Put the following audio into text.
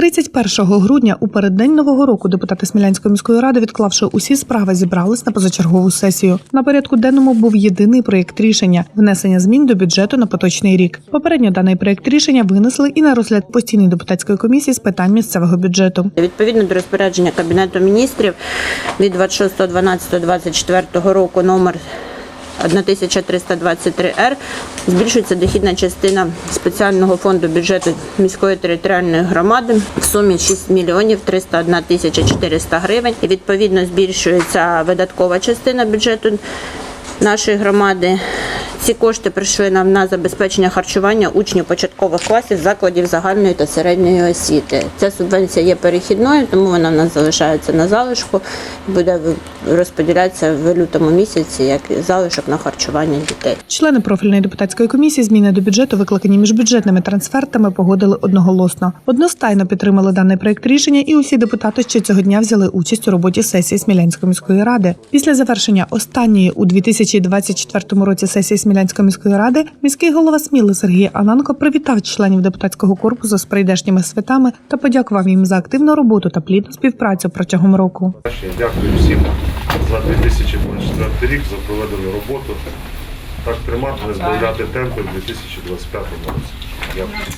31 грудня у переддень нового року депутати Смілянської міської ради, відклавши усі справи, зібрались на позачергову сесію. На порядку денному був єдиний проєкт рішення внесення змін до бюджету на поточний рік. Попередньо даний проєкт рішення винесли і на розгляд постійної депутатської комісії з питань місцевого бюджету. Відповідно до розпорядження Кабінету міністрів від 26.12.24 року номер 1323Р збільшується дохідна частина спеціального фонду бюджету міської територіальної громади в сумі 6 мільйонів 301 тисяча 400 гривень. І відповідно збільшується видаткова частина бюджету нашої громади. Ці кошти прийшли нам на забезпечення харчування учнів початкових класів закладів загальної та середньої освіти. Ця субвенція є перехідною, тому вона в нас залишається на залишку буде розподілятися в лютому місяці як залишок на харчування дітей. Члени профільної депутатської комісії зміни до бюджету, викликані міжбюджетними трансфертами, погодили одноголосно. Одностайно підтримали даний проект рішення, і усі депутати ще цього дня взяли участь у роботі сесії Смілянської міської ради. Після завершення останньої у 2024 році сесії Смілянської міської ради міський голова Сміли Сергій Ананко привітав членів депутатського корпусу з прийдешніми святами та подякував їм за активну роботу та плідну співпрацю протягом року. Дякую всім за 2024 рік за проведену роботу. Так тримати, не збавляти темпи в 2025 році. Дякую.